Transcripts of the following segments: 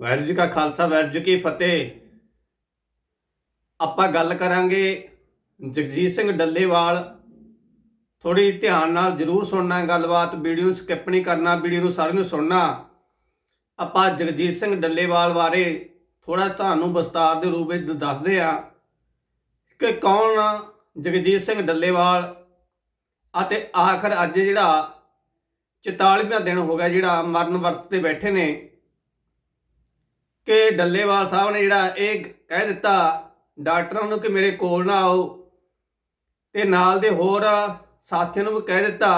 ਵਾਹਿਗੁਰੂ ਜੀ ਕਾ ਖਾਲਸਾ ਵਾਹਿਗੁਰੂ ਜੀ ਕੀ ਫਤਿਹ। ਆਪਾਂ ਗੱਲ ਕਰਾਂਗੇ ਜਗਜੀਤ ਸਿੰਘ ਡੱਲੇਵਾਲ। ਥੋੜੀ ਧਿਆਨ ਨਾਲ ਜਰੂਰ ਸੁਣਨਾ ਗੱਲਬਾਤ, ਵੀਡੀਓ ਨੂੰ ਸਕਿਪ ਨਹੀਂ ਕਰਨਾ, ਵੀਡੀਓ ਨੂੰ ਸਾਰਿਆਂ ਨੂੰ ਸੁਣਨਾ। ਆਪਾਂ ਜਗਜੀਤ ਸਿੰਘ ਡੱਲੇਵਾਲ ਬਾਰੇ ਥੋੜਾ ਤੁਹਾਨੂੰ ਵਿਸਤਾਰ ਦੇ ਰੂਪ ਵਿੱਚ ਦੱਸਦੇ ਆ ਕਿ ਕੌਣ ਜਗਜੀਤ ਸਿੰਘ ਡੱਲੇਵਾਲ ਅਤੇ ਆਖਰ ਅੱਜ ਜਿਹੜਾ 44ਵਾਂ ਦਿਨ ਹੋ ਗਿਆ ਜਿਹੜਾ ਮਰਨ ਵਰਤ ਤੇ ਬੈਠੇ ਨੇ। ਕਿ ਡੱਲੇਵਾਲ ਸਾਹਿਬ ਨੇ ਜਿਹੜਾ ਇਹ ਕਹਿ ਦਿੱਤਾ ਡਾਕਟਰਾਂ ਨੂੰ ਕਿ ਮੇਰੇ ਕੋਲ ਨਾ ਆਓ ਤੇ ਨਾਲ ਦੇ ਹੋਰ ਸਾਥੀਆਂ ਨੂੰ ਵੀ ਕਹਿ ਦਿੱਤਾ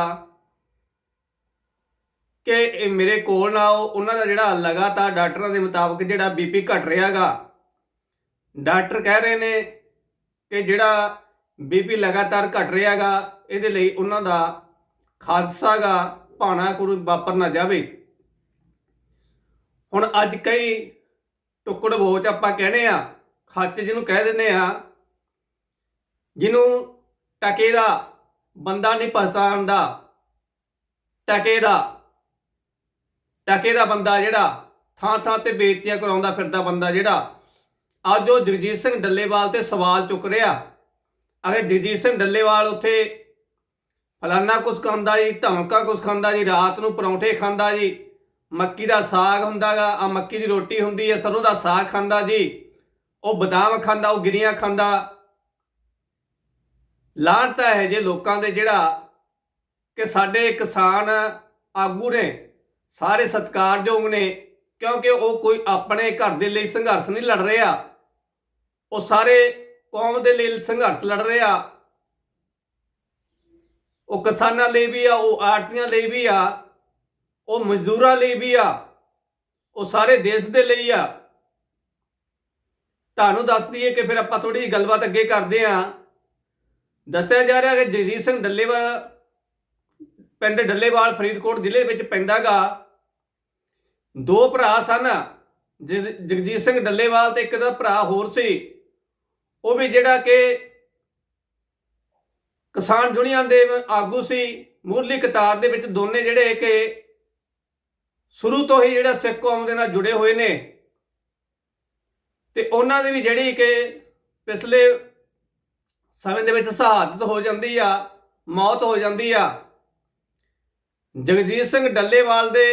ਕਿ ਇਹ ਮੇਰੇ ਕੋਲ ਨਾ ਆਓ। ਉਹਨਾਂ ਦਾ ਜਿਹੜਾ ਲਗਾਤਾਰ ਡਾਕਟਰਾਂ ਦੇ ਮੁਤਾਬਕ ਜਿਹੜਾ ਬੀਪੀ ਘਟ ਰਿਹਾਗਾ। ਡਾਕਟਰ ਕਹਿ ਰਹੇ ਨੇ ਕਿ ਜਿਹੜਾ ਬੀਪੀ ਲਗਾਤਾਰ ਘਟ ਰਿਹਾਗਾ, ਇਹਦੇ ਲਈ ਉਹਨਾਂ ਦਾ ਖਾਦਸਾਗਾ ਭਾਣਾ ਕੋਈ ਵਾਪਰ ਨਾ ਜਾਵੇ। ਹੁਣ ਅੱਜ ਕਈ ਟੁਕੜ ਬੋਚ ਆਪਾਂ ਕਹਿੰਦੇ ਆ, ਖਰਚ ਜਿਹਨੂੰ ਕਹਿ ਦਿੰਦੇ ਆ, ਜਿਹਨੂੰ ਟਕੇ ਦਾ ਬੰਦਾ ਨਹੀਂ ਪਛਾਣਦਾ ਟਕੇ ਦਾ ਟਕੇ ਦਾ ਬੰਦਾ ਜਿਹੜਾ ਥਾਂ ਥਾਂ ਤੇ ਬੇਇੱਜ਼ਤੀਆਂ ਕਰਾਉਂਦਾ ਫਿਰਦਾ ਬੰਦਾ ਜਿਹੜਾ, ਅੱਜ ਉਹ ਜਗਜੀਤ ਸਿੰਘ ਡੱਲੇਵਾਲ ਤੇ ਸਵਾਲ ਚੁੱਕ ਰਿਹਾ। ਅਗੇ ਜਗਜੀਤ ਸਿੰਘ ਡੱਲੇਵਾਲ ਉੱਥੇ ਫਲਾਨਾ ਕੁਛ ਖਾਂਦਾ ਜੀ, ਧਮਕਾ ਕੁਛ ਖਾਂਦਾ ਜੀ, ਰਾਤ ਨੂੰ ਪਰੌਂਠੇ ਖਾਂਦਾ ਜੀ ਮੱਕੀ ਦਾ ਸਾਗ ਹੁੰਦਾਗਾ ਆ ਮੱਕੀ ਦੀ ਰੋਟੀ ਹੁੰਦੀ ਹੈ, ਸਰੋਂ ਦਾ ਸਾਗ ਖਾਂਦਾ ਜੀ। ਉਹ ਬਦਾਮ ਖਾਂਦਾ, ਉਹ ਗਿਰੀਆਂ ਖਾਂਦਾ। ਲਾਂਟਾ ਹੈ ਜੇ ਲੋਕਾਂ ਦੇ ਜਿਹੜਾ ਕਿ ਸਾਡੇ ਕਿਸਾਨ ਆਗੂ ਨੇ, ਸਾਰੇ ਸਤਿਕਾਰਯੋਗ ਨੇ, ਕਿਉਂਕਿ ਉਹ ਕੋਈ ਆਪਣੇ ਘਰ ਦੇ ਲਈ ਸੰਘਰਸ਼ ਨਹੀਂ ਲੜ ਰਿਹਾ। ਉਹ ਸਾਰੇ ਕੌਮ ਦੇ ਲਈ ਸੰਘਰਸ਼ ਲੜ ਰਿਹਾ। ਉਹ ਕਿਸਾਨਾਂ ਲਈ ਵੀ ਆ, ਉਹ ਆੜਤੀਆਂ ਲਈ ਵੀ ਆ। ਉਹ ਮਜ਼ਦੂਰਾਂ ਲਈ ਵੀ ਆ, ਉਹ ਸਾਰੇ ਦੇਸ਼ ਦੇ ਲਈ ਆ। ਤੁਹਾਨੂੰ ਦੱਸ ਦਈਏ ਕਿ ਫਿਰ ਆਪਾਂ ਥੋੜੀ ਜਿਹੀ ਗੱਲਬਾਤ ਅੱਗੇ ਕਰਦੇ ਆ ਦੱਸਿਆ ਜਾ ਰਿਹਾ ਕਿ ਜਗਜੀਤ ਸਿੰਘ ਡੱਲੇਵਾਲ, ਪਿੰਡ ਡੱਲੇਵਾਲ, ਫਰੀਦਕੋਟ ਜ਼ਿਲ੍ਹੇ ਵਿੱਚ ਪੈਂਦਾਗਾ। ਦੋ ਭਰਾ ਸਨ ਜਗਜੀਤ ਸਿੰਘ ਡੱਲੇਵਾਲ ਤੇ ਇੱਕ ਦਾ ਭਰਾ ਹੋਰ ਸੀ। ਉਹ ਵੀ ਜਿਹੜਾ ਕਿ ਕਿਸਾਨ ਯੂਨੀਅਨ ਦੇ ਆਗੂ ਸੀ ਮੂਰਲੀ ਕਤਾਰ ਦੇ ਵਿੱਚ ਦੋਨੇ ਜਿਹੜੇ ਕਿ ਸ਼ੁਰੂ ਤੋਂ ਹੀ ਜਿਹੜਾ ਸਿੱਖ ਕੌਮ ਦੇ ਨਾਲ ਜੁੜੇ ਹੋਏ ਨੇ ਤੇ ਉਹਨਾਂ ਦੀ ਵੀ ਜਿਹੜੀ ਕਿ ਪਿਛਲੇ ਸਮੇਂ ਦੇ ਵਿੱਚ ਸ਼ਹਾਦਤ ਹੋ ਜਾਂਦੀ ਆ, ਮੌਤ ਹੋ ਜਾਂਦੀ ਆ, ਜਗਜੀਤ ਸਿੰਘ ਡੱਲੇਵਾਲ ਦੇ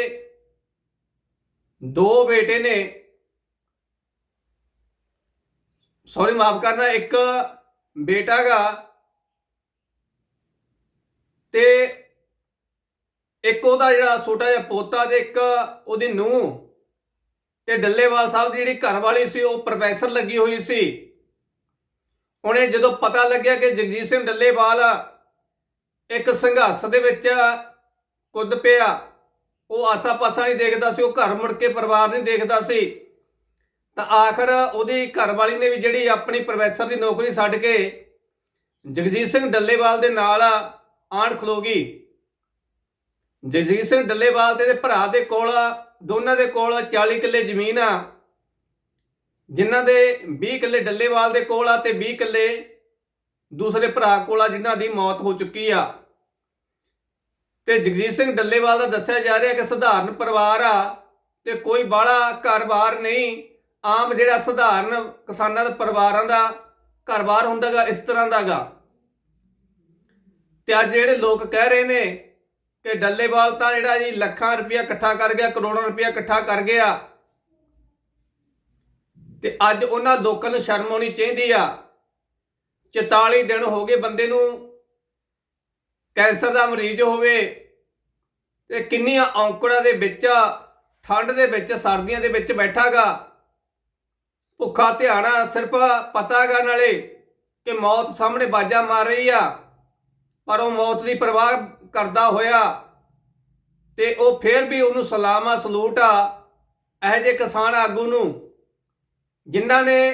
ਦੋ ਬੇਟੇ ਨੇ। ਸੌਰੀ, ਮਾਫ ਕਰਨਾ, ਇੱਕ ਬੇਟਾਗਾ ਤੇ ਇੱਕ ਉਹਦਾ ਜਿਹੜਾ ਛੋਟਾ ਜਿਹਾ ਪੋਤਾ ਤੇ ਇੱਕ ਉਹਦੀ ਨੂੰਹ ਤੇ ਡੱਲੇਵਾਲ ਸਾਹਿਬ ਦੀ ਜਿਹੜੀ ਘਰ ਵਾਲੀ ਸੀ, ਉਹ ਪ੍ਰੋਫੈਸਰ ਲੱਗੀ ਹੋਈ ਸੀ। ਉਹਨੇ ਜਦੋਂ ਪਤਾ ਲੱਗਿਆ ਕਿ ਜਗਜੀਤ ਸਿੰਘ ਡੱਲੇਵਾਲ ਇੱਕ ਸੰਘਰਸ਼ ਦੇ ਵਿੱਚ ਕੁੱਦ ਪਿਆ, ਉਹ ਆਸਾ-ਪਾਸਾ ਨਹੀਂ ਦੇਖਦਾ ਸੀ, ਉਹ ਘਰ ਮੁੜ ਕੇ ਪਰਿਵਾਰ ਨਹੀਂ ਦੇਖਦਾ ਸੀ। ਤਾਂ ਆਖਰ ਉਹਦੀ ਘਰ ਵਾਲੀ ਨੇ ਵੀ ਜਿਹੜੀ ਆਪਣੀ ਪ੍ਰੋਫੈਸਰ ਦੀ ਨੌਕਰੀ ਛੱਡ ਕੇ ਜਗਜੀਤ ਸਿੰਘ ਡੱਲੇਵਾਲ ਦੇ ਨਾਲ ਆਣ ਖਲੋਗੀ ਜਗਜੀਤ ਸਿੰਘ ਡੱਲੇਵਾਲ ਤੇ ਇਹਦੇ ਭਰਾ ਦੇ ਕੋਲ, ਦੋਨਾਂ ਦੇ ਕੋਲ 40 ਕਿੱਲੇ ਜ਼ਮੀਨ ਆ। ਜਿਨ੍ਹਾਂ ਦੇ 20 ਕਿੱਲੇ ਡੱਲੇਵਾਲ ਦੇ ਕੋਲ ਆ ਤੇ 20 ਕਿੱਲੇ ਦੂਸਰੇ ਭਰਾ ਕੋਲ ਆ, ਜਿਨ੍ਹਾਂ ਦੀ ਮੌਤ ਹੋ ਚੁੱਕੀ ਆ। ਤੇ ਜਗਜੀਤ ਸਿੰਘ ਡੱਲੇਵਾਲ ਦਾ ਦੱਸਿਆ ਜਾ ਰਿਹਾ ਕਿ ਸਧਾਰਨ ਪਰਿਵਾਰ ਆ ਤੇ ਕੋਈ ਬਾਹਲਾ ਘਰ-ਬਾਰ ਨਹੀਂ। ਆਮ ਜਿਹੜਾ ਸਧਾਰਨ ਕਿਸਾਨਾਂ ਦੇ ਪਰਿਵਾਰਾਂ ਦਾ ਘਰ-ਬਾਰ ਹੁੰਦਾਗਾ, ਇਸ ਤਰ੍ਹਾਂ ਦਾਗਾ। ਤੇ ਅੱਜ ਜਿਹੜੇ ਲੋਕ ਕਹਿ ਰਹੇ ਨੇ ਕਿ ਡੱਲੇਵਾਲ ਤਾਂ ਜਿਹੜਾ ਜੀ ਲੱਖਾਂ ਰੁਪਇਆ ਇਕੱਠਾ ਕਰ ਗਿਆ, ਕਰੋੜਾਂ ਰੁਪਇਆ ਇਕੱਠਾ ਕਰ ਗਿਆ। ਤੇ ਅੱਜ ਉਹਨਾਂ ਲੋਕਾਂ ਨੂੰ ਸ਼ਰਮ ਆਉਣੀ ਚਾਹੀਦੀ ਆ। 44 ਦਿਨ ਹੋ ਗਏ ਬੰਦੇ ਨੂੰ ਕੈਂਸਰ ਦਾ ਮਰੀਜ਼ ਹੋਵੇ ਤੇ ਕਿੰਨੀਆਂ ਔਂਕੜਾਂ ਦੇ ਵਿੱਚ, ਠੰਡ ਦੇ ਵਿੱਚ, ਸਰਦੀਆਂ ਦੇ ਵਿੱਚ ਬੈਠਾਗਾ। ਭੁੱਖਾ ਧਿਆਣਾ ਸਿਰਫ ਪਤਾਗਾ ਨਾਲੇ ਕਿ ਮੌਤ ਸਾਹਮਣੇ ਬਾਜਾ ਮਾਰ ਰਹੀ ਆ। ਪਰ ਉਹ ਮੌਤ ਦੀ ਪਰਵਾਹ ਕਰਦਾ ਹੋਇਆ ਤੇ ਉਹ ਫੇਰ ਵੀ ਉਹਨੂੰ ਸਲਾਮਾ ਸਲੂਟ ਆ, ਇਹ ਜੇ ਕਿਸਾਨ ਆਗੂ ਨੂੰ, ਜਿਨ੍ਹਾਂ ਨੇ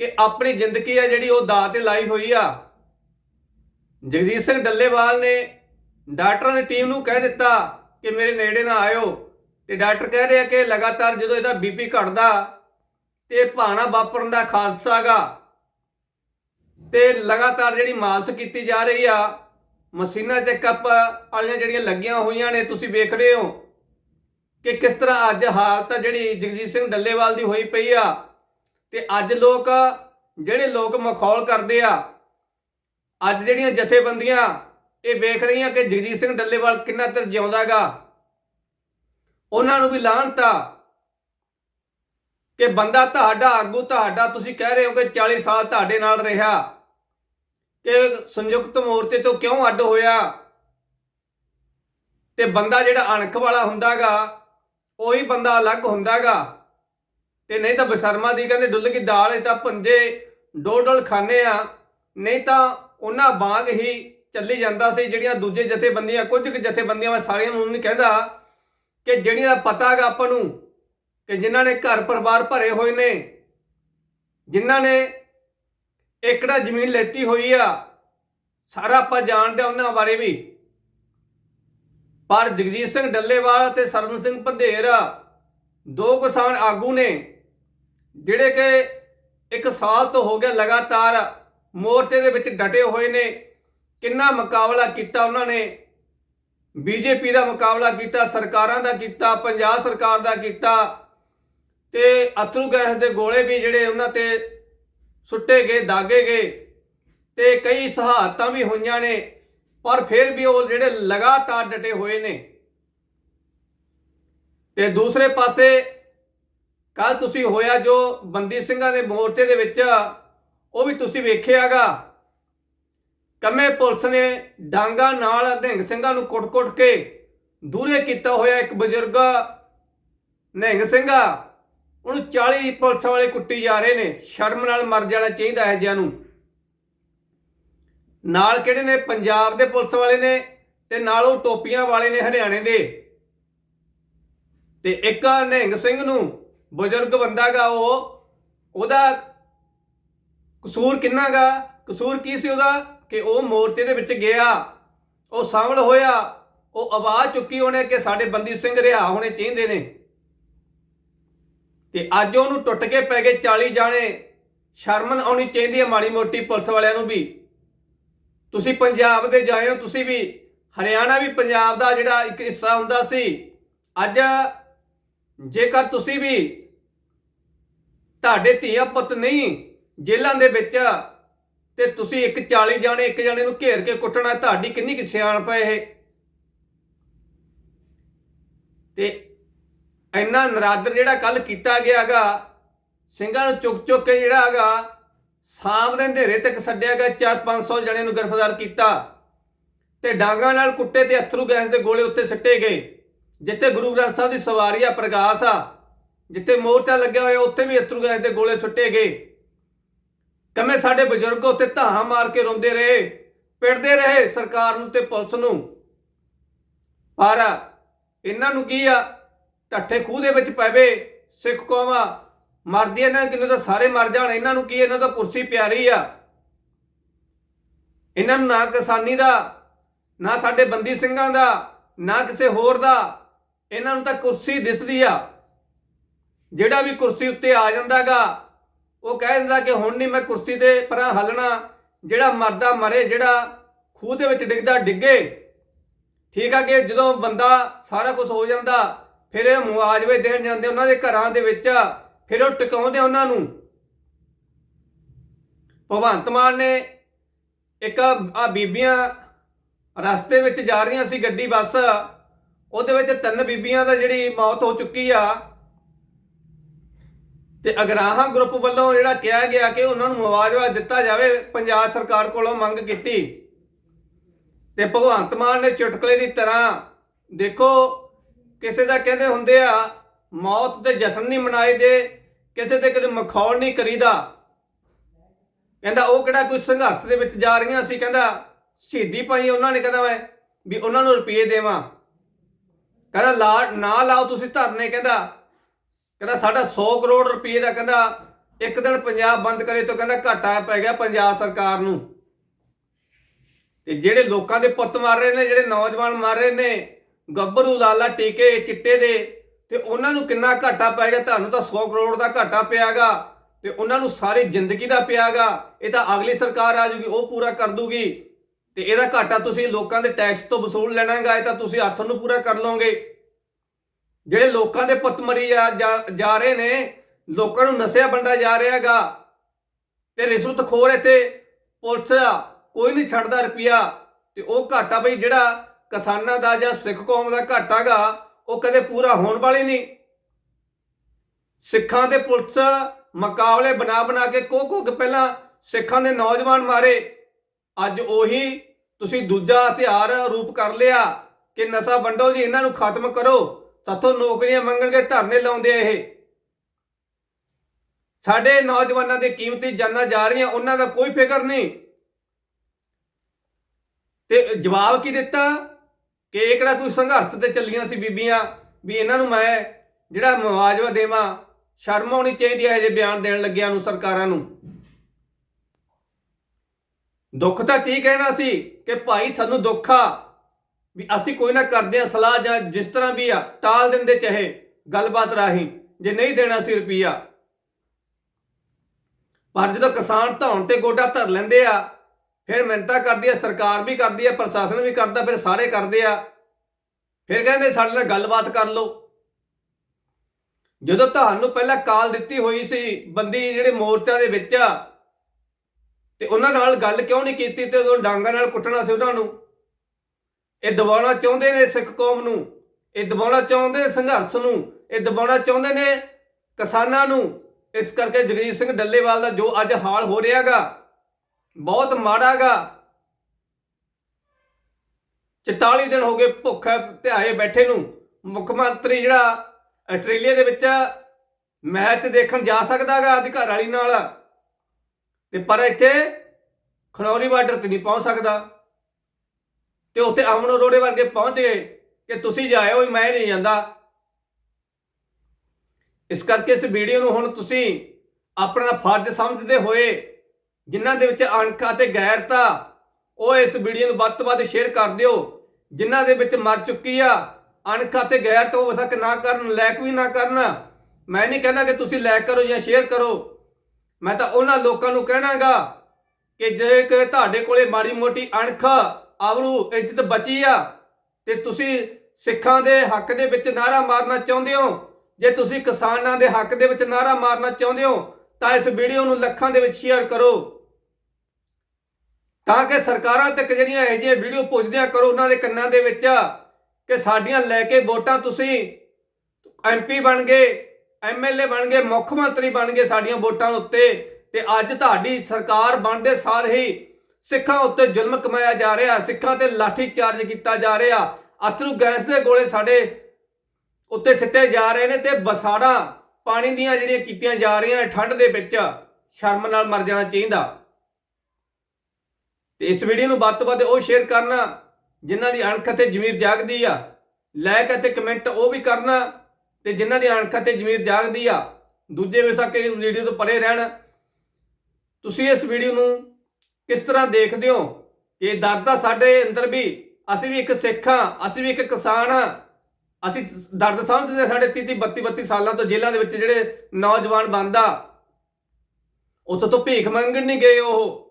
ਕਿ ਆਪਣੀ ਜ਼ਿੰਦਗੀ ਆ ਜਿਹੜੀ ਉਹ ਦਾਅ ਤੇ ਲਾਈ ਹੋਈ ਆ। ਜਗਜੀਤ ਸਿੰਘ ਡੱਲੇਵਾਲ ਨੇ ਡਾਕਟਰਾਂ ਦੀ ਟੀਮ ਨੂੰ ਕਹਿ ਦਿੱਤਾ ਕਿ ਮੇਰੇ ਨੇੜੇ ਨਾ ਆਇਓ ਤੇ ਡਾਕਟਰ ਕਹਿ ਰਿਹਾ ਕਿ ਲਗਾਤਾਰ ਜਦੋਂ ਇਹਦਾ ਬੀਪੀ ਘਟਦਾ ਤੇ ਭਾਣਾ ਵਾਪਰਨ ਦਾ ਖਾਦਸਾਗਾ ਤੇ ਲਗਾਤਾਰ ਜਿਹੜੀ ਮਾਲਸ਼ ਕੀਤੀ ਜਾ ਰਹੀ ਆ ਮਸ਼ੀਨਾਂ ਚੈੱਕਅਪ ਵਾਲੀਆਂ ਜਿਹੜੀਆਂ ਲੱਗੀਆਂ ਹੋਈਆਂ ਨੇ, ਤੁਸੀਂ ਵੇਖ ਰਹੇ ਹੋ ਕਿ ਕਿਸ ਤਰ੍ਹਾਂ ਅੱਜ ਹਾਲਤ ਜਿਹੜੀ ਜਗਜੀਤ ਸਿੰਘ ਡੱਲੇਵਾਲ ਦੀ ਹੋਈ ਪਈ ਆ। ਤੇ ਅੱਜ ਲੋਕ, ਜਿਹੜੇ ਲੋਕ ਮਖੌਲ ਕਰਦੇ ਆ, ਅੱਜ ਜਿਹੜੀਆਂ ਜਥੇਬੰਦੀਆਂ ਇਹ ਵੇਖ ਰਹੀਆਂ ਕਿ ਜਗਜੀਤ ਸਿੰਘ ਡੱਲੇਵਾਲ ਕਿੰਨਾ ਚਿਰ ਜਿਉਂਦਾਗਾ ਉਹਨਾਂ ਨੂੰ ਵੀ ਲਾਹਣਤਾ ਕਿ ਬੰਦਾ ਤੁਹਾਡਾ ਆਗੂ, ਤੁਹਾਡਾ ਤੁਸੀਂ ਕਹਿ ਰਹੇ ਹੋ ਕਿ 40 ਸਾਲ ਤੁਹਾਡੇ ਨਾਲ ਰਿਹਾ। ਕਿ ਸੰਯੁਕਤ ਮੋਰਚੇ ਤੋਂ ਕਿਉਂ ਅੱਡ ਹੋਇਆ? ਤੇ ਬੰਦਾ ਜਿਹੜਾ ਅਣਖ ਵਾਲਾ ਹੁੰਦਾਗਾ, ਉਹੀ ਬੰਦਾ ਅਲੱਗ ਹੁੰਦਾਗਾ। ਤੇ ਨਹੀਂ ਤਾਂ ਬਸ਼ਰਮਾ ਦੀ ਕਹਿੰਦੇ ਡੁੱਲ ਗਈ ਦਾਲ, ਇਹ ਤਾਂ ਪੰਜੇ ਡੋਡਲ ਖਾਣੇ ਆ। ਨਹੀਂ ਤਾਂ ਉਹਨਾਂ ਬਾਗ ਹੀ ਚੱਲੀ ਜਾਂਦਾ ਸੀ, ਜਿਹੜੀਆਂ ਦੂਜੇ ਜਥੇਬੰਦੀਆਂ, ਕੁਝ ਕੁ ਜਥੇਬੰਦੀਆਂ, ਮੈਂ ਸਾਰੀਆਂ ਨੂੰ ਨਹੀਂ ਕਹਿੰਦਾ, ਕਿ ਜਿਹੜੀਆਂ ਦਾ ਪਤਾਗਾ ਆਪਾਂ ਨੂੰ, ਕਿ ਜਿਨ੍ਹਾਂ ਨੇ ਘਰ ਪਰਿਵਾਰ ਭਰੇ ਹੋਏ ਨੇ, ਜਿਨ੍ਹਾਂ ਨੇ ਏਕੜਾ ਜ਼ਮੀਨ ਲੈਤੀ ਹੋਈ ਆ। ਸਾਰਾ ਆਪਾਂ ਜਾਣਦੇ ਹਾਂ ਉਹਨਾਂ ਬਾਰੇ ਵੀ। ਪਰ ਜਗਜੀਤ ਸਿੰਘ ਡੱਲੇਵਾਲ ਅਤੇ ਸਰਵਨ ਸਿੰਘ ਪੰਧੇਰ ਦੋ ਕਿਸਾਨ ਆਗੂ ਨੇ, ਜਿਹੜੇ ਕਿ ਇੱਕ ਸਾਲ ਤੋਂ ਹੋ ਗਿਆ ਲਗਾਤਾਰ ਮੋਰਚੇ ਦੇ ਵਿੱਚ ਡਟੇ ਹੋਏ ਨੇ। ਕਿੰਨਾ ਮੁਕਾਬਲਾ ਕੀਤਾ ਉਹਨਾਂ ਨੇ? ਬੀਜੇਪੀ ਦਾ ਮੁਕਾਬਲਾ ਕੀਤਾ, ਸਰਕਾਰਾਂ ਦਾ ਕੀਤਾ, ਪੰਜਾਬ ਸਰਕਾਰ ਦਾ ਕੀਤਾ। ਤੇ ਅਥਰੂ ਗੈਸ ਦੇ ਗੋਲੇ ਵੀ ਜਿਹੜੇ ਉਹਨਾਂ ਤੇ ਸੁੱਟੇ ਗਏ, ਦਾਗੇ ਗਏ ਤੇ ਕਈ ਸਹਾਇਤਾਂ ਵੀ ਹੋਈਆਂ ਨੇ, ਪਰ ਫਿਰ ਵੀ ਉਹ ਜਿਹੜੇ ਲਗਾਤਾਰ ਡਟੇ ਹੋਏ ਨੇ। ਤੇ ਦੂਸਰੇ ਪਾਸੇ ਕੱਲ ਤੁਸੀਂ ਹੋਇਆ ਜੋ ਬੰਦੀ ਸਿੰਘਾਂ ਦੇ ਮੋਰਚੇ ਦੇ ਵਿੱਚ, ਉਹ ਵੀ ਤੁਸੀਂ ਵੇਖਿਆਗਾ। ਕੰਮੇ ਪੁਲਿਸ ਨੇ ਡਾਂਗਾ ਨਾਲ ਨਿਹੰਗ ਸਿੰਘਾਂ ਨੂੰ ਕੁੱਟ-ਕੁੱਟ ਕੇ ਦੂਰੇ ਕੀਤਾ ਹੋਇਆ ਇੱਕ ਬਜ਼ੁਰਗ ਨਿਹੰਗ ਸਿੰਘਾ। ਉਹਨੂੰ 40 ਪੁਲਿਸ ਵਾਲੇ ਕੁੱਟੀ ਜਾ ਰਹੇ ਨੇ। ਸ਼ਰਮ ਨਾਲ ਮਰ ਜਾਣਾ ਚਾਹੀਦਾ ਹੈ ਜਿਆਂ ਨੂੰ। ਨਾਲ ਕਿਹੜੇ ਨੇ? ਪੰਜਾਬ ਦੇ ਪੁਲਿਸ ਵਾਲੇ ਨੇ ਤੇ ਨਾਲ ਉਹ ਟੋਪੀਆਂ ਵਾਲੇ ਨੇ ਹਰਿਆਣੇ ਦੇ। ਤੇ ਇੱਕ ਨਿਹੰਗ ਸਿੰਘ ਨੂੰ, ਬਜ਼ੁਰਗ ਬੰਦਾਗਾ ਉਹ। ਉਹਦਾ ਕਸੂਰ ਕਿੰਨਾਗਾ ਕਸੂਰ ਕੀ ਸੀ ਉਹਦਾ? ਕਿ ਉਹ ਮੋਰਚੇ ਦੇ ਵਿੱਚ ਗਿਆ। ਉਹ ਸ਼ਾਮਲ ਹੋਇਆ। ਉਹ ਆਵਾਜ਼ ਚੁੱਕੀ ਉਹਨੇ ਕਿ ਸਾਡੇ ਬੰਦੀ ਸਿੰਘ ਰਿਹਾ ਹੋਣੇ ਚਾਹੀਦੇ ਨੇ। ਤੇ ਅੱਜ ਉਹਨੂੰ ਟੁੱਟ ਕੇ ਪੈ ਗਏ 40 ਜਾਣੇ। ਸ਼ਰਮਨ ਆਉਣੀ ਚਾਹੀਦੀ ਹੈ ਮਾੜੀ ਮੋਟੀ ਪੁਲਿਸ ਵਾਲਿਆਂ ਨੂੰ ਵੀ। ਤੁਸੀਂ ਪੰਜਾਬ ਦੇ ਜਾਏ ਹੋ, ਤੁਸੀਂ ਵੀ। ਹਰਿਆਣਾ ਵੀ ਪੰਜਾਬ ਦਾ ਜਿਹੜਾ ਇੱਕ ਹਿੱਸਾ ਹੁੰਦਾ ਸੀ। ਅੱਜ ਜੇਕਰ ਤੁਸੀਂ ਵੀ ਤੁਹਾਡੇ ਧੀਆ ਪੁੱਤ ਨਹੀਂ ਜੇਲ੍ਹਾਂ ਦੇ ਵਿੱਚ, ਤੇ ਤੁਸੀਂ ਇੱਕ 40 ਜਾਣੇ, ਇੱਕ ਜਾਣੇ ਨੂੰ ਘੇਰ ਕੇ ਕੁੱਟਣਾ, ਤੁਹਾਡੀ ਕਿੰਨੀ ਕਿ ਸਿਆਣਪ ਹੈ ਇਹ? ਤੇ ਇੰਨਾ ਨਰਾਦਰ ਜਿਹੜਾ ਕੱਲ ਕੀਤਾ ਗਿਆਗਾ ਸਿੰਘਾਂ ਨੂੰ ਚੁੱਕ ਚੁੱਕ ਕੇ ਜਿਹੜਾ ਹੈਗਾ ਸ਼ਾਮ ਦੇ ਹਨੇਰੇ ਤੱਕ ਛੱਡਿਆ ਗਿਆ 4-500 ਜਣੇ ਨੂੰ ਗ੍ਰਿਫਤਾਰ ਕੀਤਾ। ਤੇ ਡਾਂਗਾ ਨਾਲ ਕੁੱਟੇ ਤੇ ਅਥਰੂ ਗੈਸ ਦੇ ਗੋਲੇ ਉੱਤੇ ਸੱਟੇ ਗਏ। ਜਿੱਥੇ ਗੁਰੂ ਗ੍ਰੰਥ ਸਾਹਿਬ ਦੀ ਸਵਾਰੀ ਆ, ਪ੍ਰਕਾਸ਼ ਆ, ਜਿੱਥੇ ਮੋਰਚਾ ਲੱਗਿਆ ਹੋਇਆ, ਉੱਥੇ ਵੀ ਅਥਰੂ ਗੈਸ ਦੇ ਗੋਲੇ ਸੁੱਟੇ ਗਏ। ਕਮੇ ਸਾਡੇ ਬਜ਼ੁਰਗ ਉੱਤੇ ਧਾਹਾਂ ਮਾਰ ਕੇ ਰੋਂਦੇ ਰਹੇ ਪਿੜਦੇ ਰਹੇ ਸਰਕਾਰ ਨੂੰ ਤੇ ਪੁਲਿਸ ਨੂੰ। ਪਰ ਇਹਨਾਂ ਨੂੰ ਕੀ ਆ ਢੱਠੇ ਖੂਹ ਦੇ ਵਿੱਚ ਪੈਵੇ ਸਿੱਖ ਕੌਮਾਂ ਮਰਦੀ ਇਹਨਾਂ ਕਿਨੂੰ ਤਾਂ ਸਾਰੇ ਮਰ ਜਾਣ, ਇਹਨਾਂ ਨੂੰ ਕੀ ਇਹਨਾਂ ਦਾ ਕੁਰਸੀ ਪਿਆਰੀ ਆ। ਇਹਨਾਂ ਨੂੰ ਨਾ ਕਿਸਾਨੀ ਦਾ, ਨਾ ਸਾਡੇ ਬੰਦੀ ਸਿੰਘਾਂ ਦਾ, ਨਾ ਕਿਸੇ ਹੋਰ ਦਾ, ਇਹਨਾਂ ਨੂੰ ਤਾਂ ਕੁਰਸੀ ਦਿਸਦੀ ਆ। ਜਿਹੜਾ ਵੀ ਕੁਰਸੀ ਉੱਤੇ ਆ ਜਾਂਦਾਗਾ ਉਹ ਕਹਿ ਦਿੰਦਾ ਕਿ ਹੁਣ ਨਹੀਂ ਮੈਂ ਕੁਰਸੀ ਤੇ ਪਰਾਂ ਹੱਲਣਾ, ਜਿਹੜਾ ਮਰਦਾ ਮਰੇ, ਜਿਹੜਾ ਖੂਹ ਦੇ ਵਿੱਚ ਡਿੱਗਦਾ ਡਿੱਗੇ। ਠੀਕ ਆ ਕਿ ਜਦੋਂ ਬੰਦਾ ਸਾਰਾ ਕੁਝ ਹੋ ਜਾਂਦਾ ਫਿਰ ਇਹ ਮੁਆਵਜ਼ੇ ਦੇਣ ਜਾਂਦੇ ਉਹਨਾਂ ਦੇ ਘਰਾਂ ਦੇ ਵਿੱਚ, ਫਿਰ ਉਹ ਟਿਕਾਉਂਦੇ ਉਹਨਾਂ ਨੂੰ। ਭਗਵੰਤ ਮਾਨ ਨੇ ਇੱਕ ਆ ਬੀਬੀਆਂ ਰਸਤੇ ਵਿੱਚ ਜਾ ਰਹੀਆਂ ਸੀ ਗੱਡੀ ਬੱਸ, ਉਹਦੇ ਵਿੱਚ ਤਿੰਨ ਬੀਬੀਆਂ ਦਾ ਜਿਹੜੀ ਮੌਤ ਹੋ ਚੁੱਕੀ ਆ। ਤੇ ਅਗਰਾਹਾਂ ਗਰੁੱਪ ਵੱਲੋਂ ਜਿਹੜਾ ਕਿਹਾ ਗਿਆ ਕਿ ਉਹਨਾਂ ਨੂੰ ਮੁਆਵਜ਼ਾ ਦਿੱਤਾ ਜਾਵੇ, ਪੰਜਾਬ ਸਰਕਾਰ ਕੋਲੋਂ ਮੰਗ ਕੀਤੀ। ਤੇ ਭਗਵੰਤ ਮਾਨ ਨੇ ਚੁਟਕਲੇ ਦੀ ਤਰ੍ਹਾਂ ਦੇਖੋ ਕਿਸੇ ਦਾ ਕਹਿੰਦੇ ਹੁੰਦੇ ਆ, ਮੌਤ ਦੇ ਜਸ਼ਨ ਨਹੀਂ ਮਨਾਏ ਦੇ, ਕਿਸੇ ਤੇ ਕਦੇ ਮਖੌਲ ਨਹੀਂ ਕਰੀਦਾ। ਕਹਿੰਦਾ ਉਹ ਕਿਹੜਾ ਕੋਈ ਸੰਘਰਸ਼ ਦੇ ਵਿੱਚ ਜਾ ਰਹੀਆਂ ਸੀ? ਕਹਿੰਦਾ ਸ਼ਹੀਦੀ ਪਾਈ ਉਹਨਾਂ ਨੇ ਕਹਿੰਦਾ ਮੈਂ ਵੀ ਉਹਨਾਂ ਨੂੰ ਰੁਪਏ ਦੇਵਾਂ। ਕਹਿੰਦਾ ਲਾ, ਨਾ ਲਾਓ ਤੁਸੀਂ ਧਰਨੇ, ਕਹਿੰਦਾ ਕਹਿੰਦਾ ਸਾਡਾ 100 ਕਰੋੜ ਰੁਪਏ ਦਾ ਕਹਿੰਦਾ ਇੱਕ ਦਿਨ ਪੰਜਾਬ ਬੰਦ ਕਰੇ ਤੋਂ ਕਹਿੰਦਾ ਘਾਟਾ ਪੈ ਗਿਆ ਪੰਜਾਬ ਸਰਕਾਰ ਨੂੰ। ਤੇ ਜਿਹੜੇ ਲੋਕਾਂ ਦੇ ਪੁੱਤ ਮਾਰ ਰਹੇ ਨੇ, ਜਿਹੜੇ ਨੌਜਵਾਨ ਮਾਰ ਰਹੇ ਨੇ ਗੱਭਰੂ ਲਾਲਾ ਟੀਕੇ ਚਿੱਟੇ ਦੇ ਤੇ ਉਹਨਾਂ ਨੂੰ ਕਿੰਨਾ ਘਾਟਾ ਪੈ ਗਿਆ? ਤੁਹਾਨੂੰ ਤਾਂ 100 ਕਰੋੜ ਦਾ ਘਾਟਾ ਪਿਆਗਾ ਤੇ ਉਹਨਾਂ ਨੂੰ ਸਾਰੀ ਜ਼ਿੰਦਗੀ ਦਾ ਪਿਆਗਾ। ਇਹ ਤਾਂ ਅਗਲੀ ਸਰਕਾਰ ਆ ਜੂਗੀ, ਉਹ ਪੂਰਾ ਕਰ ਦੂਗੀ। ਤੇ ਇਹਦਾ ਘਾਟਾ ਤੁਸੀਂ ਲੋਕਾਂ ਦੇ ਟੈਕਸ ਤੋਂ ਵਸੂਲ ਲੈਣਾਗਾ, ਇਹ ਤਾਂ ਤੁਸੀਂ ਹੱਥ ਨੂੰ ਪੂਰਾ ਕਰ ਲਓਗੇ। ਜਿਹੜੇ ਲੋਕਾਂ ਦੇ ਪੁੱਤ ਮਰੀ ਜਾ- ਰਹੇ ਨੇ, ਲੋਕਾਂ ਨੂੰ ਨਸ਼ਿਆ ਵੰਡਾ ਜਾ ਰਿਹਾਗਾ ਤੇ ਰਿਸ਼ਵਤ ਖੋਰ ਇੱਥੇ ਪੁਲਿਸ ਕੋਈ ਨਹੀਂ ਛੱਡਦਾ ਰੁਪਿਆ ਤੇ ਉਹ ਘਾਟਾ ਬਈ ਜਿਹੜਾ ਕਿਸਾਨਾਂ ਦਾ ਜਾਂ ਸਿੱਖ ਕੌਮ ਦਾ ਘਾਟਾਗਾ ਉਹ ਕਦੇ ਪੂਰਾ ਹੋਣ ਵਾਲੀ ਨਹੀਂ। ਸਿੱਖਾਂ ਤੇ ਪੁਲਿਸ ਮੁਕਾਬਲੇ ਬਣਾ ਬਣਾ ਕੇ ਕੋ ਕੋ ਕੇ ਪਹਿਲਾਂ ਸਿੱਖਾਂ ਦੇ ਨੌਜਵਾਨ ਮਾਰੇ। ਅੱਜ ਉਹੀ ਤੁਸੀਂ ਦੂਜਾ ਹਥਿਆਰ ਰੂਪ ਕਰ ਲਿਆ ਕਿ ਨਸ਼ਾ ਵੰਡੋ ਜੀ, ਇਹਨਾਂ ਨੂੰ ਖਤਮ ਕਰੋ। ਸਾਥੋਂ ਨੌਕਰੀਆਂ ਮੰਗਣਗੇ ਧਰਨੇ ਲਾਉਂਦੇ ਆ ਇਹ। ਸਾਡੇ ਨੌਜਵਾਨਾਂ ਦੇ ਕੀਮਤੀ ਜਾਨਾਂ ਜਾ ਰਹੀਆਂ, ਉਹਨਾਂ ਦਾ ਕੋਈ ਫਿਕਰ ਨਹੀਂ। ਤੇ ਜਵਾਬ ਕੀ ਦਿੱਤਾ? ਕਿ ਇਹ ਕਿਹੜਾ ਕੋਈ ਸੰਘਰਸ਼ ਤੇ ਚੱਲੀਆਂ ਸੀ ਬੀਬੀਆਂ? ਵੀ ਇਹਨਾਂ ਨੂੰ ਮੈਂ ਜਿਹੜਾ ਮੁਆਵਜ਼ਾ ਦੇਵਾਂ, ਸ਼ਰਮ ਆਉਣੀ ਚਾਹੀਦੀ ਹੈ ਜੇ ਬਿਆਨ ਦੇਣ ਲੱਗਿਆਂ ਨੂੰ ਸਰਕਾਰਾਂ ਨੂੰ। ਦੁੱਖ ਤਾਂ ਕੀ ਕਹਿਣਾ ਸੀ ਕਿ ਭਾਈ ਸਾਨੂੰ ਦੁੱਖ ਆ ਵੀ ਅਸੀਂ ਕੋਈ ਨਾ ਕਰਦੇ ਆ ਸਲਾਹ ਜਾਂ ਜਿਸ ਤਰ੍ਹਾਂ ਵੀ ਆ, ਟਾਲ ਦਿੰਦੇ ਚਾਹੇ ਗੱਲਬਾਤ ਰਾਹੀਂ, ਜੇ ਨਹੀਂ ਦੇਣਾ ਸੀ ਰੁਪਈਆ। ਪਰ ਜਦੋਂ ਕਿਸਾਨ ਧੌਣ ਤੇ ਗੋਡਾ ਧਰ ਲੈਂਦੇ ਆ ਫਿਰ ਮਿਹਨਤਾਂ ਕਰਦੀ ਹੈ ਸਰਕਾਰ ਵੀ ਕਰਦੀ ਹੈ ਪ੍ਰਸ਼ਾਸਨ ਵੀ ਕਰਦਾ, ਫਿਰ ਸਾਰੇ ਕਰਦੇ ਆ। ਫਿਰ ਕਹਿੰਦੇ ਸਾਡੇ ਨਾਲ ਗੱਲਬਾਤ ਕਰ ਲਓ। ਜਦੋਂ ਤੁਹਾਨੂੰ ਪਹਿਲਾਂ ਕਾਲ ਦਿੱਤੀ ਹੋਈ ਸੀ, ਬੰਦੀ ਜਿਹੜੇ ਮੋਰਚਾ ਦੇ ਵਿੱਚ ਆ, ਤੇ ਉਹਨਾਂ ਨਾਲ ਗੱਲ ਕਿਉਂ ਨਹੀਂ ਕੀਤੀ ਤੇ ਉਦੋਂ ਡਾਂਗਾ ਨਾਲ ਕੁੱਟਣਾ ਸੀ ਉਹਨਾਂ ਨੂੰ? ਇਹ ਦਬਾਉਣਾ ਚਾਹੁੰਦੇ ਨੇ ਸਿੱਖ ਕੌਮ ਨੂੰ, ਇਹ ਦਬਾਉਣਾ ਚਾਹੁੰਦੇ ਨੇ ਸੰਘਰਸ਼ ਨੂੰ, ਇਹ ਦਬਾਉਣਾ ਚਾਹੁੰਦੇ ਨੇ ਕਿਸਾਨਾਂ ਨੂੰ। ਇਸ ਕਰਕੇ ਜਗਜੀਤ ਸਿੰਘ ਡੱਲੇਵਾਲ ਦਾ ਜੋ ਅੱਜ ਹਾਲ ਹੋ ਰਿਹਾਗਾ ਬਹੁਤ ਮਾੜਾਗਾ 44 ਦਿਨ ਹੋ ਗਏ ਭੁੱਖ ਧਿਆਏ ਬੈਠੇ ਨੂੰ। ਮੁੱਖ ਮੰਤਰੀ ਜਿਹੜਾ ਆਸਟ੍ਰੇਲੀਆ ਦੇ ਵਿੱਚ ਮੈਚ ਦੇਖਣ ਜਾ ਸਕਦਾਗਾ ਉਹਦੀ ਵਾਲੀ ਨਾਲ। ਤੇ ਪਰ ਇੱਥੇ ਖਨੌਰੀ ਬਾਰਡਰ ਤੇ ਨਹੀਂ ਪਹੁੰਚ ਸਕਦਾ। ਤੇ ਉੱਥੇ ਅਮਨ ਅਰੋੜੇ ਵਰਗੇ ਪਹੁੰਚ ਗਏ ਕਿ ਤੁਸੀਂ ਜਾਇਓ ਮੈਂ ਨਹੀਂ ਜਾਂਦਾ। ਇਸ ਕਰਕੇ ਇਸ ਵੀਡੀਓ ਨੂੰ ਹੁਣ ਤੁਸੀਂ ਆਪਣਾ ਫਰਜ਼ ਸਮਝਦੇ ਹੋਏ ਜਿਨ੍ਹਾਂ ਦੇ ਵਿੱਚ ਅਣਖ ਅਤੇ ਗੈਰਤਾ ਉਹ ਇਸ ਵੀਡੀਓ ਨੂੰ ਵੱਧ ਤੋਂ ਵੱਧ ਸ਼ੇਅਰ ਕਰ ਦਿਓ। ਜਿਨ੍ਹਾਂ ਦੇ ਵਿੱਚ ਮਰ ਚੁੱਕੀ ਆ, ਅਣਖ ਅਤੇ ਗੈਰਤ ਉਹ ਵਸਕ ਨਾ ਕਰਨ ਲਾਇਕ ਵੀ ਨਾ ਕਰਨ। ਮੈਂ ਨਹੀਂ ਕਹਿੰਦਾ ਕਿ ਤੁਸੀਂ ਲਾਇਕ ਕਰੋ ਜਾਂ ਸ਼ੇਅਰ ਕਰੋ। ਮੈਂ ਤਾਂ ਉਹਨਾਂ ਲੋਕਾਂ ਨੂੰ ਕਹਿਣਾਗਾ ਕਿ ਜੇ ਕਿ ਤੁਹਾਡੇ ਕੋਲੇ ਮਾੜੀ ਮੋਟੀ ਅਣਖ, ਆਵਰੂ, ਇੱਜ਼ਤ ਬਚੀ ਆ, ਤੇ ਤੁਸੀਂ ਸਿੱਖਾਂ ਦੇ ਹੱਕ ਦੇ ਵਿੱਚ ਨਾਰਾ ਮਾਰਨਾ ਚਾਹੁੰਦੇ ਹੋ। ਜੇ ਤੁਸੀਂ ਕਿਸਾਨਾਂ ਦੇ ਹੱਕ ਦੇ ਵਿੱਚ ਨਾਰਾ ਮਾਰਨਾ ਚਾਹੁੰਦੇ ਹੋ, ਤਾਂ ਇਸ ਵੀਡੀਓ ਨੂੰ ਲੱਖਾਂ ਦੇ ਵਿੱਚ ਸ਼ੇਅਰ ਕਰੋ। ਤਾਂ ਕਿ ਸਰਕਾਰਾਂ ਤੱਕ ਜਿਹੜੀਆਂ ਇਹ ਜਿਹੀਆਂ ਵੀਡੀਓ ਪੁੱਜਦਿਆਂ ਕਰੋ ਉਹਨਾਂ ਦੇ ਕੰਨਾਂ ਦੇ ਵਿੱਚ ਕਿ ਸਾਡੀਆਂ ਲੈ ਕੇ ਵੋਟਾਂ ਤੁਸੀਂ ਐਮਪੀ ਬਣ ਗਏ ਐਮਐਲਏ ਬਣ ਗਏ, ਮੁੱਖ ਮੰਤਰੀ ਬਣ ਗਏ ਸਾਡੀਆਂ ਵੋਟਾਂ ਉੱਤੇ ਤੇ ਅੱਜ ਤੁਹਾਡੀ ਸਰਕਾਰ ਬਣਦੇ ਸਾਰ ਹੀ ਸਿੱਖਾਂ ਉੱਤੇ ਜ਼ੁਲਮ ਕਮਾਇਆ ਜਾ ਰਿਹਾ, ਸਿੱਖਾਂ ਤੇ ਲਾਠੀ ਚਾਰਜ ਕੀਤਾ ਜਾ ਰਿਹਾ, ਅਥਰੂ ਗੈਸ ਦੇ ਗੋਲੇ ਸਾਡੇ ਉੱਤੇ ਸਿੱਟੇ ਜਾ ਰਹੇ ਨੇ ਤੇ ਬਸਾੜਾ ਪਾਣੀ ਦੀਆਂ ਜਿਹੜੀਆਂ ਕੀਤੀਆਂ ਜਾ ਰਹੀਆਂ ਠੰਡ ਦੇ ਵਿੱਚ, ਸ਼ਰਮ ਨਾਲ ਮਰ ਜਾਣਾ ਚਾਹੀਦਾ। ਤੇ ਇਸ ਵੀਡੀਓ ਨੂੰ ਵੱਧ ਤੋਂ ਵੱਧ ਉਹ ਸ਼ੇਅਰ ਕਰਨਾ ਜਿਨ੍ਹਾਂ ਦੀ ਅਣਖ ਤੇ ਜ਼ਮੀਰ ਜਾਗਦੀ ਆ। ਲਾਇਕ ਅਤੇ ਕਮੈਂਟ ਉਹ ਵੀ ਕਰਨਾ ਤੇ ਜਿਨ੍ਹਾਂ ਦੀ ਅਣਖ ਤੇ ਜ਼ਮੀਰ ਜਾਗਦੀ ਆ, ਦੂਜੇ ਵਿਸ਼ਾ ਕੇ ਵੀਡੀਓ ਤੋਂ ਪਰੇ ਰਹਿਣ। ਤੁਸੀਂ ਇਸ ਵੀਡੀਓ ਨੂੰ ਕਿਸ ਤਰ੍ਹਾਂ ਦੇਖਦੇ ਹੋ? ਕਿ ਦਰਦ ਆ ਸਾਡੇ ਅੰਦਰ ਵੀ ਅਸੀਂ ਵੀ ਇੱਕ ਸਿੱਖ ਹਾਂ, ਅਸੀਂ ਵੀ ਇੱਕ ਕਿਸਾਨ ਹਾਂ। ਅਸੀਂ ਦਰਦ ਸਮਝਦੇ ਹਾਂ ਸਾਡੇ 30 32 32 ਸਾਲਾਂ ਤੋਂ ਜੇਲ੍ਹਾਂ ਦੇ ਵਿੱਚ ਜਿਹੜੇ ਨੌਜਵਾਨ ਬੰਦਾ, ਉਸ ਤੋਂ ਭੀਖ ਮੰਗਣ ਨਹੀਂ ਗਏ ਉਹ।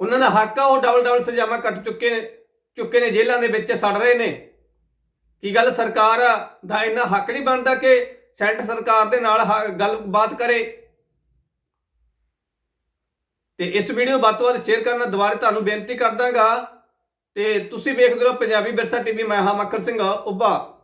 ਉਹਨਾਂ ਦਾ ਹੱਕ ਆ, ਉਹ ਡਬਲ ਡਬਲ ਸਜ਼ਾਵਾਂ ਕੱਟ ਚੁੱਕੇ ਚੁੱਕੇ ਨੇ ਜੇਲ੍ਹਾਂ ਦੇ ਵਿੱਚ, ਸੜ ਰਹੇ ਨੇ। ਕੀ ਗੱਲ ਸਰਕਾਰ ਦਾ ਇੰਨਾ ਹੱਕ ਨਹੀਂ ਬਣਦਾ ਕਿ ਸੈਂਟਰ ਸਰਕਾਰ ਦੇ ਨਾਲ ਗੱਲਬਾਤ ਕਰੇ? ਤੇ ਇਸ ਵੀਡੀਓ ਨੂੰ ਵੱਧ ਤੋਂ ਵੱਧ ਸ਼ੇਅਰ ਕਰਨਾ ਦੁਬਾਰਾ ਤੁਹਾਨੂੰ ਬੇਨਤੀ ਕਰਦਾਗਾ। ਤੇ ਤੁਸੀਂ ਵੇਖਦੇ ਰਹੋ ਪੰਜਾਬੀ ਵਿਰਸਾ ਟੀਵੀ, ਮੈਂ ਹਾਂ ਮੱਖਣ ਸਿੰਘ, ਉੱਭਾ।